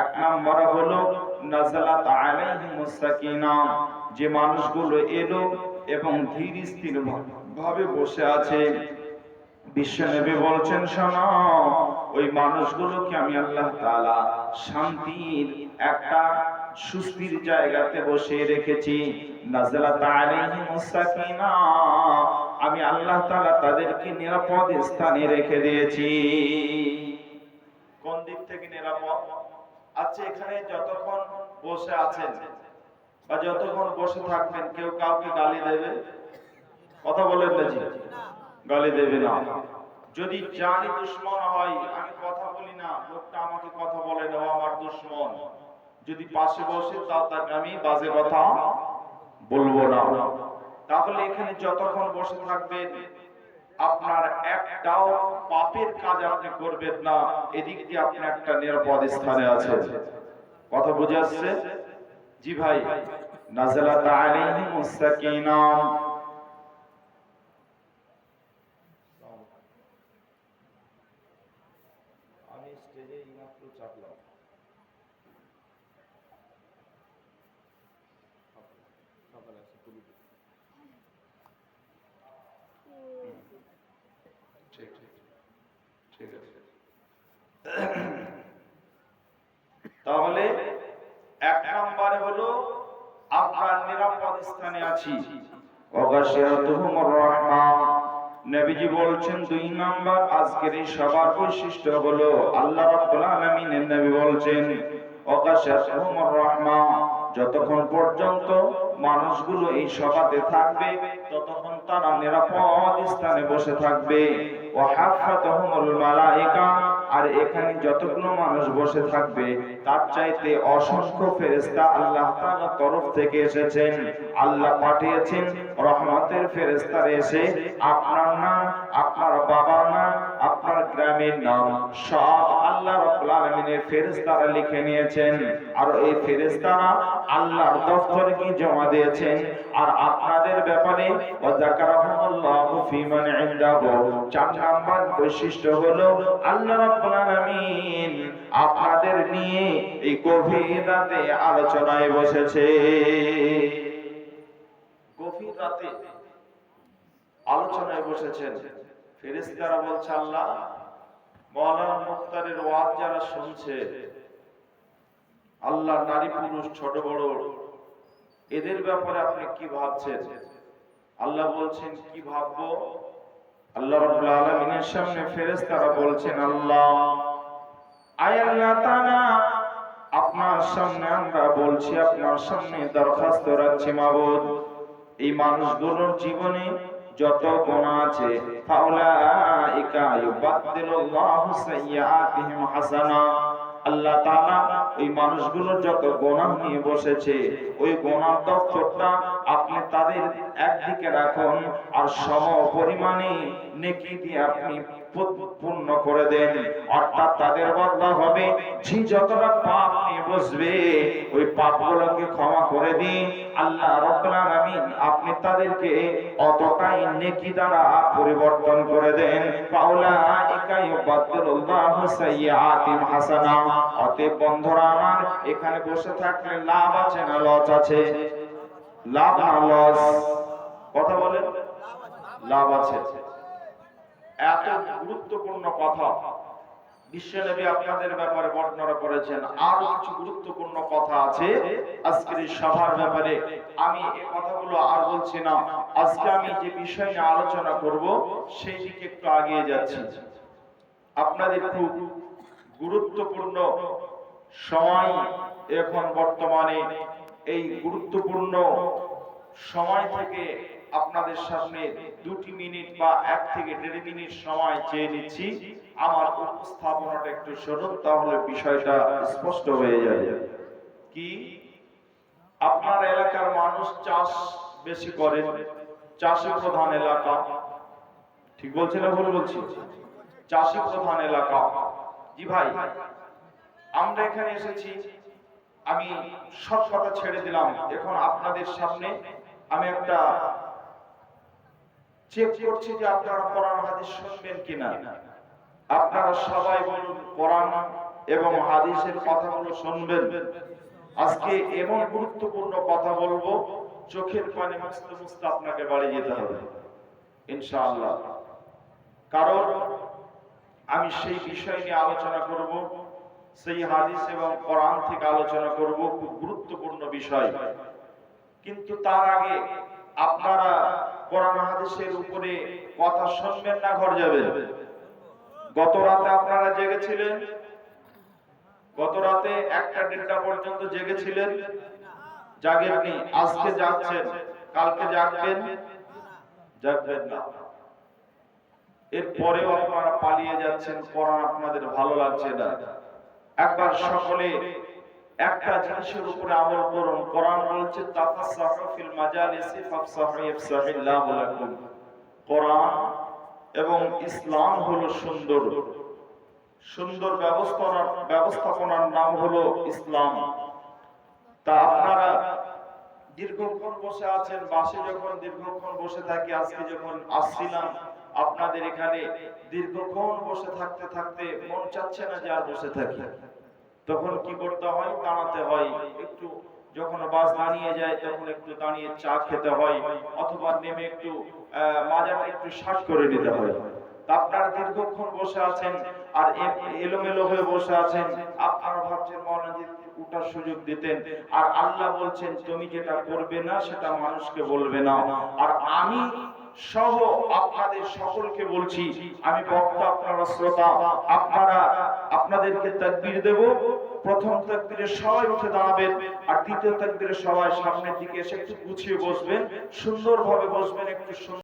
এক নম্বরে হলো যে মানুষগুলো এলো এবং ধীর স্থির ভাবে বসে আছে। বিশ্বনবী বলছেন, শোনো, ওই মানুষগুলোকে আমি আল্লাহ তাআলা শান্তির একটা সুস্থির জায়গাতে বসে রেখেছি। আমি আল্লাহ তাদেরকে নিরাপদ স্থানে রেখে দিয়েছি। কোন দিক থেকে নিরাপদ? আচ্ছা এখানে যতক্ষণ বসে আছেন বা যতক্ষণ বসে থাকবেন, কেউ কাউকে গালি দেবে? কথা বলেন না গালি দেবে না। যদি জানি দুশ্মন হয়, আমি কথা বলি না, লোকটা আমাকে কথা বলে না আমার দুশ্মন। যদি পাশে বসে, তাও তাকে আমি বাজে কথা বলব না। তাহলে এখানে যতক্ষণ বসে থাকবেন আপনার একটাও পাপের কাজ আপনি করবেন না, এদিক দিয়ে আপনি একটা নিরাপদ স্থানে আছে। কথা বুঝে আসছে জি ভাই নাজালা তা আলাইহিমুস সাকিনা আমি স্টেজে এইমাত্র চাপলাম ঠিক ঠিক ঠিক আছে তাহলে এক নম্বরে হলো আপনার নিরাপদ স্থানে আছি। নবীজি বলছেন, দুই নাম্বার আজকের এই সবার বৈশিষ্ট্য হলো আল্লাহ রাব্বুল আলামিনের নবী বলছেন অগাশিয়াতুহুমুর রাহমা। যতক্ষণ পর্যন্ত মানুষগুলো এই সভাতে থাকবে, ততক্ষণ তারা নিরাপদ স্থানে বসে থাকবে। ও আর এখানে যতগুলো মানুষ বসে থাকবে, তার চাইতে অসংখ্য ফেরেশতা আল্লাহ তরফ থেকে এসেছেন। আল্লাহ পাঠিয়েছেন রহমতের ফেরেশতারা এসে আপনার নাম, আপনার বাবার নাম গ্রামের নাম সব আল্লাহ রাব্বুল আলামিনের ফেরেশতারা লিখে নিয়েছেন। আর এই ফেরেশতারা আল্লাহর দফতরে কি জমা দিয়েছেন? আর আপনাদের ব্যাপারে ওয়া যাকারাহুমুল্লাহু ফি মান ইনদাহু। চার নাম্বার বৈশিষ্ট্য হলো আল্লাহ রাব্বুল আলামিন আপনাদের নিয়ে এই গভীর রাতে আলোচনায় বসেছে। গভীর রাতে আলোচনায় বসেছেন। ফেরেশতারা বলছে, আল্লাহ মাওলানা মুখতারের ওয়াজ যারা শুনছে, আল্লাহ নারী পুরুষ, ছোট, বড়, এদের ব্যাপারে আপনি কি ভাবছেন? আল্লাহ বলছেন, কি ভাববো? আল্লাহ রাব্বুল আলামিনের সামনে ফেরেশতারা বলছেন, আল্লাহ আয় আল্লাহ তাআলা আপনার সামনে আমরা বলছি, আপনার সামনে দরখাস্ত রাখছি মাবুদ। এই মানুষগুলোর জীবনে যত গুনাহ আছে, ফাউলাইকা ইউবাদদিলুল্লাহু সাইয়্যাতিহিম হাসানা। আল্লাহ তাআলা ওই মানুষগুলোর যত গুনাহ নিয়ে বসেছে, ওই গুনাহ দফতরটা আপনি তাদের একদিকে রাখুন আর সম পরিমাণে নেকি দিয়ে আপনি পূর্ণ করে দেন। অর্থাৎ তাদের বদলা হবে। যে যতটা পাপ নিয়ে বসবে, ওই পাপগুলোকে ক্ষমা করে দিন। আল্লাহ আপনি তাদেরকে অতটাই নেকি দ্বারা পরিবর্তন করে দেন। হাসানা। অতএব বন্ধুরা আমার, এখানে বসে থাকলে লাভ আছে না লস আছে? লাভ না লস। কথা বলেন? লাভ আছে। এত গুরুত্বপূর্ণ কথা। বিশ্বনবী আপনাদের ব্যাপারে বর্ণনা করেছেন। আরও কিছু গুরুত্বপূর্ণ কথা আছে আজকের সভার ব্যাপারে। আমি এই কথাগুলো আর বলছি না। আজকে আমি যে বিষয় নিয়ে আলোচনা করব, সেই দিকে একটু আগিয়ে যাচ্ছি। আপনাদের খুব গুরুত্বপূর্ণ সময় এখন বর্তমানে এই গুরুত্বপূর্ণ সময় থেকে আপনাদের সামনে দুটি মিনিট বা এক থেকে দেড় মিনিট সময় চেয়ে নিচ্ছি। আমার উপস্থাপনাটা একটু শুনুন, তাহলে বিষয়টা স্পষ্ট হয়ে যাবে। কি? আপনার এলাকার মানুষ চাষ বেশি করেন, চাষি প্রধান এলাকা। ঠিক বলছি না ভুল বলছি? চাষি প্রধান এলাকা। জি ভাই, আমরা এখানে এসেছি। আমি সব কথা ছেড়ে দিলাম। এখন আপনাদের সামনে আমি একটা চেক করছি যে আপনারা কোরআন হাদিস শুনবেন কিনা। আপনারা সবাই বলুন, কোরআন এবং হাদিসের কথাগুলো শুনবেন। আজকে এমন গুরুত্বপূর্ণ কথা বলব, চোখের পানি মুছতে মুছতে আপনাকে বাড়ি যেতে হবে। ইনশাআল্লাহ। কারণ আমি সেই বিষয় নিয়ে আলোচনা করব। সেই হাদিস এবং কোরআন থেকে আলোচনা করব, খুব গুরুত্বপূর্ণ বিষয়। কিন্তু তার আগে আপনারা কোরআন হাদিসের উপরে কথা শুনবেন না, ঘর যাবেন। গত রাতে আপনারা জেগেছিলেন? গত রাতে একটা দেড়টা পর্যন্ত জেগেছিলেন? জাগেননি, আজকে জাগছেন কালকে জাগবেন? জাগবেন না। এরপরেও আপনারা পালিয়ে যাচ্ছেন, কোরআন আপনাদের ভালো লাগছে না। একবার সকলে একটা জিনিসের উপরে আমল করুন। কোরআন বলছে তাফাসসাহু ফিল মাজালিসি ফাফসাহু ইয়াফসাহিল্লাহু লাকুম। কোরআন এবং ইসলাম হলো সুন্দর। সুন্দর ব্যবস্থাপনার ব্যবস্থাপনার নাম হলো ইসলাম। তা আপনারা দীর্ঘক্ষণ বসে আছেন, বাসে যখন দীর্ঘক্ষণ বসে থাকি, আজকে যখন আসছিলাম আপনাদের এখানে দীর্ঘক্ষণ বসে থাকতে থাকতে মন চাচ্ছে না যে আর বসে থাকি। তখন কি করতে হয়, দাঁড়াতে হয়, একটু যখন বাস দাঁড়িয়ে যায় তখন একটু দাঁড়িয়ে চা খেতে হয়, অথবা নেমে একটু মাজাটা একটু শ্বাস করে নিতে হয়। আপনারা দীর্ঘক্ষণ বসে আছেন আর এলোমেলো হয়ে বসে আছেন, আপনারা ভাবছেন মহানজিৎ উঠার সুযোগ দিতেন, আর আল্লাহ বলছেন, তুমি যেটা করবে না সেটা মানুষকে বলবে না। আর আমি সহ আপনাদের সকলকে বলছি, আমি বক্তা, আপনারা শ্রোতা, আপনারা, আপনাদেরকে তাকবীর দেব। প্রথম তাকবীরে সবাই উঠে দাঁড়াবেন, আর দ্বিতীয় তাকবীরে সবাই সামনের দিকে এসে একটু গুছিয়ে বসবেন, সুন্দরভাবে বসবেন, একটু